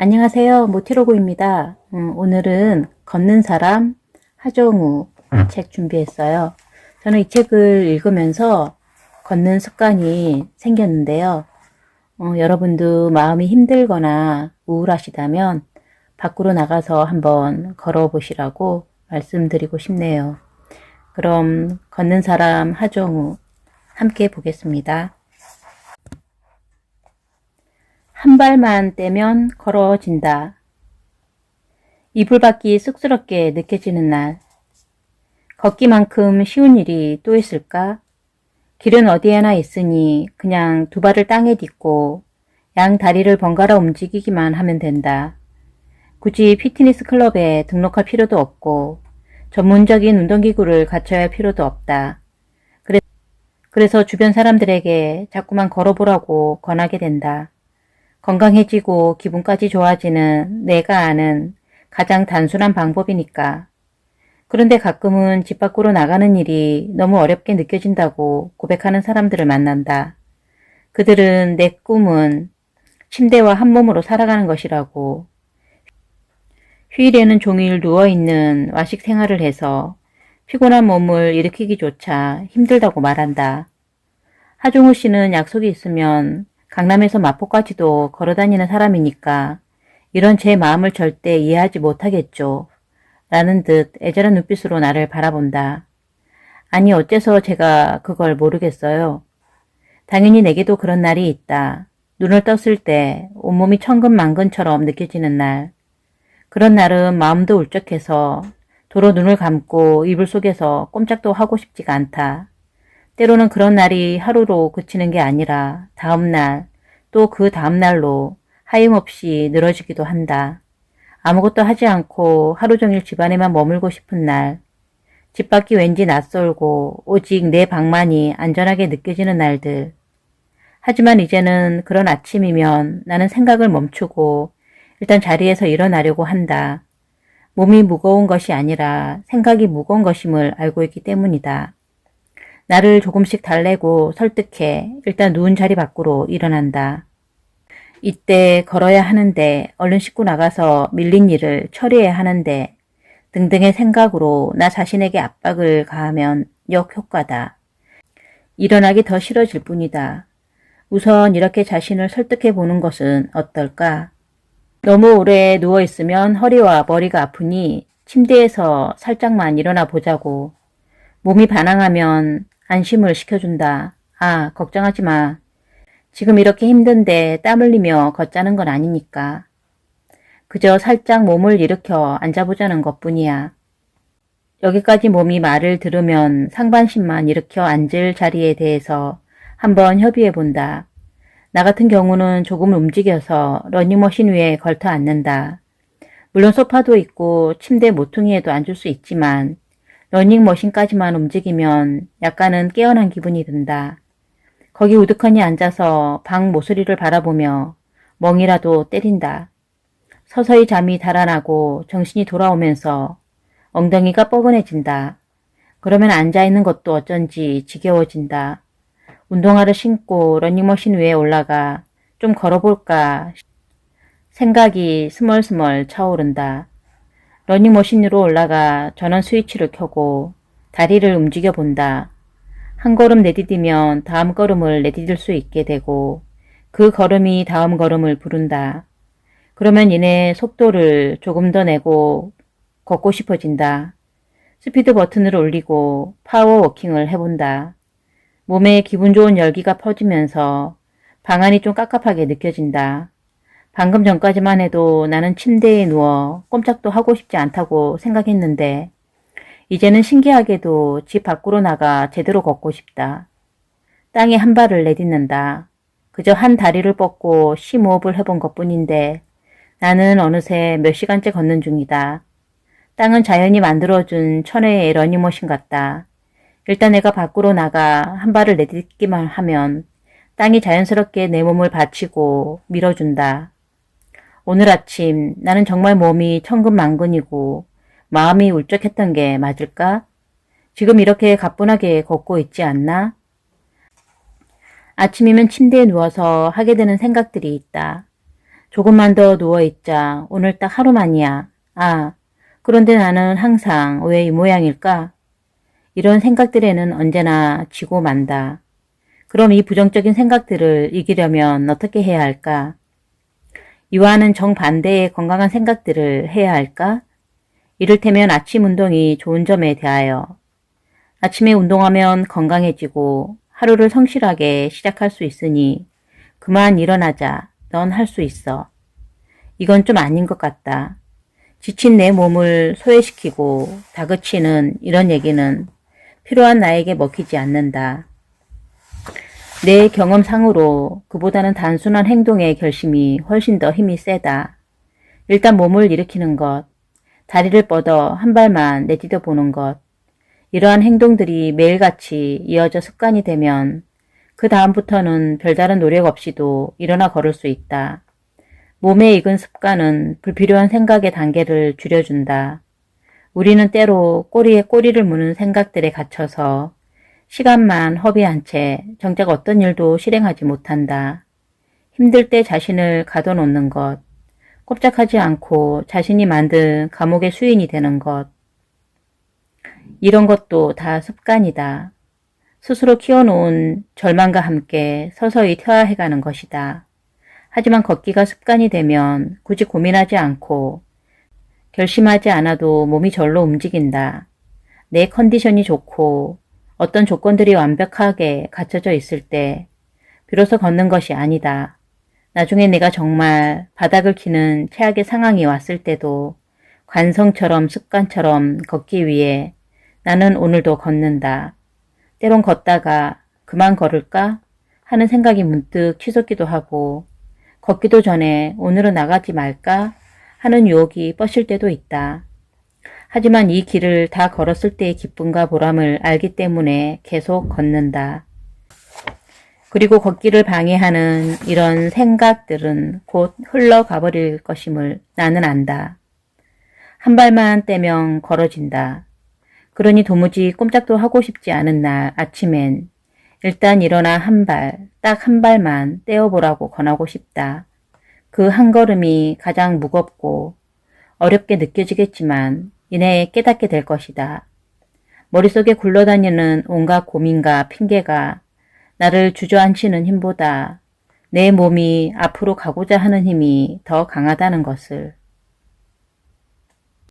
안녕하세요. 모티로고입니다. 음, 오늘은 걷는 사람 하정우 책 준비했어요. 저는 이 책을 읽으면서 걷는 습관이 생겼는데요. 어, 여러분도 마음이 힘들거나 우울하시다면 밖으로 나가서 한번 걸어보시라고 말씀드리고 싶네요. 그럼 걷는 사람 하정우 함께 보겠습니다. 한 발만 떼면 걸어진다. 이불 밖이 쑥스럽게 느껴지는 날. 걷기만큼 쉬운 일이 또 있을까? 길은 어디에나 있으니 그냥 두 발을 땅에 딛고 양 다리를 번갈아 움직이기만 하면 된다. 굳이 피트니스 클럽에 등록할 필요도 없고 전문적인 운동기구를 갖춰야 할 필요도 없다. 그래, 그래서 주변 사람들에게 자꾸만 걸어보라고 권하게 된다. 건강해지고 기분까지 좋아지는 내가 아는 가장 단순한 방법이니까. 그런데 가끔은 집 밖으로 나가는 일이 너무 어렵게 느껴진다고 고백하는 사람들을 만난다. 그들은 내 꿈은 침대와 한 몸으로 살아가는 것이라고. 휴일에는 종일 누워있는 와식 생활을 해서 피곤한 몸을 일으키기조차 힘들다고 말한다. 하종우 씨는 약속이 있으면 강남에서 마포까지도 걸어다니는 사람이니까 이런 제 마음을 절대 이해하지 못하겠죠. 라는 듯 애절한 눈빛으로 나를 바라본다. 아니 어째서 제가 그걸 모르겠어요. 당연히 내게도 그런 날이 있다. 눈을 떴을 때 온몸이 천근만근처럼 느껴지는 날. 그런 날은 마음도 울적해서 도로 눈을 감고 이불 속에서 꼼짝도 하고 싶지가 않다. 때로는 그런 날이 하루로 그치는 게 아니라 다음날 또 그 다음날로 하염없이 늘어지기도 한다. 아무것도 하지 않고 하루 종일 집안에만 머물고 싶은 날, 집 밖이 왠지 낯설고 오직 내 방만이 안전하게 느껴지는 날들. 하지만 이제는 그런 아침이면 나는 생각을 멈추고 일단 자리에서 일어나려고 한다. 몸이 무거운 것이 아니라 생각이 무거운 것임을 알고 있기 때문이다. 나를 조금씩 달래고 설득해 일단 누운 자리 밖으로 일어난다. 이때 걸어야 하는데 얼른 씻고 나가서 밀린 일을 처리해야 하는데 등등의 생각으로 나 자신에게 압박을 가하면 역효과다. 일어나기 더 싫어질 뿐이다. 우선 이렇게 자신을 설득해 보는 것은 어떨까? 너무 오래 누워있으면 허리와 머리가 아프니 침대에서 살짝만 일어나 보자고. 몸이 반항하면 안심을 시켜준다. 아, 걱정하지 마. 지금 이렇게 힘든데 땀 흘리며 걷자는 건 아니니까. 그저 살짝 몸을 일으켜 앉아보자는 것 뿐이야. 여기까지 몸이 말을 들으면 상반신만 일으켜 앉을 자리에 대해서 한번 협의해 본다. 나 같은 경우는 조금 움직여서 러닝머신 위에 걸터 앉는다. 물론 소파도 있고 침대 모퉁이에도 앉을 수 있지만 러닝머신까지만 움직이면 약간은 깨어난 기분이 든다. 거기 우두커니 앉아서 방 모서리를 바라보며 멍이라도 때린다. 서서히 잠이 달아나고 정신이 돌아오면서 엉덩이가 뻐근해진다. 그러면 앉아있는 것도 어쩐지 지겨워진다. 운동화를 신고 러닝머신 위에 올라가 좀 걸어볼까 생각이 스멀스멀 차오른다. 러닝머신으로 올라가 전원 스위치를 켜고 다리를 움직여 본다. 한 걸음 내디디면 다음 걸음을 내디딜 수 있게 되고 그 걸음이 다음 걸음을 부른다. 그러면 이내 속도를 조금 더 내고 걷고 싶어진다. 스피드 버튼을 올리고 파워워킹을 해본다. 몸에 기분 좋은 열기가 퍼지면서 방안이 좀 깝깝하게 느껴진다. 방금 전까지만 해도 나는 침대에 누워 꼼짝도 하고 싶지 않다고 생각했는데 이제는 신기하게도 집 밖으로 나가 제대로 걷고 싶다. 땅에 한 발을 내딛는다. 그저 한 다리를 뻗고 심호흡을 해본 것 뿐인데 나는 어느새 몇 시간째 걷는 중이다. 땅은 자연이 만들어준 천혜의 러닝머신 같다. 일단 내가 밖으로 나가 한 발을 내딛기만 하면 땅이 자연스럽게 내 몸을 받치고 밀어준다. 오늘 아침 나는 정말 몸이 천근만근이고 마음이 울적했던 게 맞을까? 지금 이렇게 가뿐하게 걷고 있지 않나? 아침이면 침대에 누워서 하게 되는 생각들이 있다. 조금만 더 누워있자. 오늘 딱 하루만이야. 아, 그런데 나는 항상 왜 이 모양일까? 이런 생각들에는 언제나 지고 만다. 그럼 이 부정적인 생각들을 이기려면 어떻게 해야 할까? 이와는 정반대의 건강한 생각들을 해야 할까? 이를테면 아침 운동이 좋은 점에 대하여 아침에 운동하면 건강해지고 하루를 성실하게 시작할 수 있으니 그만 일어나자. 넌 할 수 있어. 이건 좀 아닌 것 같다. 지친 내 몸을 소외시키고 다그치는 이런 얘기는 필요한 나에게 먹히지 않는다. 내 경험상으로 그보다는 단순한 행동의 결심이 훨씬 더 힘이 세다. 일단 몸을 일으키는 것, 다리를 뻗어 한 발만 내디뎌 보는 것, 이러한 행동들이 매일같이 이어져 습관이 되면 그 다음부터는 별다른 노력 없이도 일어나 걸을 수 있다. 몸에 익은 습관은 불필요한 생각의 단계를 줄여준다. 우리는 때로 꼬리에 꼬리를 무는 생각들에 갇혀서 시간만 허비한 채 정작 어떤 일도 실행하지 못한다. 힘들 때 자신을 가둬놓는 것, 꼼짝하지 않고 자신이 만든 감옥의 수인이 되는 것, 이런 것도 다 습관이다. 스스로 키워놓은 절망과 함께 서서히 퇴화해가는 것이다. 하지만 걷기가 습관이 되면 굳이 고민하지 않고 결심하지 않아도 몸이 절로 움직인다. 내 컨디션이 좋고 어떤 조건들이 완벽하게 갖춰져 있을 때 비로소 걷는 것이 아니다. 나중에 내가 정말 바닥을 키는 최악의 상황이 왔을 때도 관성처럼 습관처럼 걷기 위해 나는 오늘도 걷는다. 때론 걷다가 그만 걸을까 하는 생각이 문득 치솟기도 하고 걷기도 전에 오늘은 나가지 말까 하는 유혹이 뻗칠 때도 있다. 하지만 이 길을 다 걸었을 때의 기쁨과 보람을 알기 때문에 계속 걷는다. 그리고 걷기를 방해하는 이런 생각들은 곧 흘러가 버릴 것임을 나는 안다. 한 발만 떼면 걸어진다. 그러니 도무지 꼼짝도 하고 싶지 않은 날 아침엔 일단 일어나 한 발, 딱 한 발만 떼어보라고 권하고 싶다. 그 한 걸음이 가장 무겁고 어렵게 느껴지겠지만 이내에 깨닫게 될 것이다. 머릿속에 굴러다니는 온갖 고민과 핑계가 나를 주저앉히는 힘보다 내 몸이 앞으로 가고자 하는 힘이 더 강하다는 것을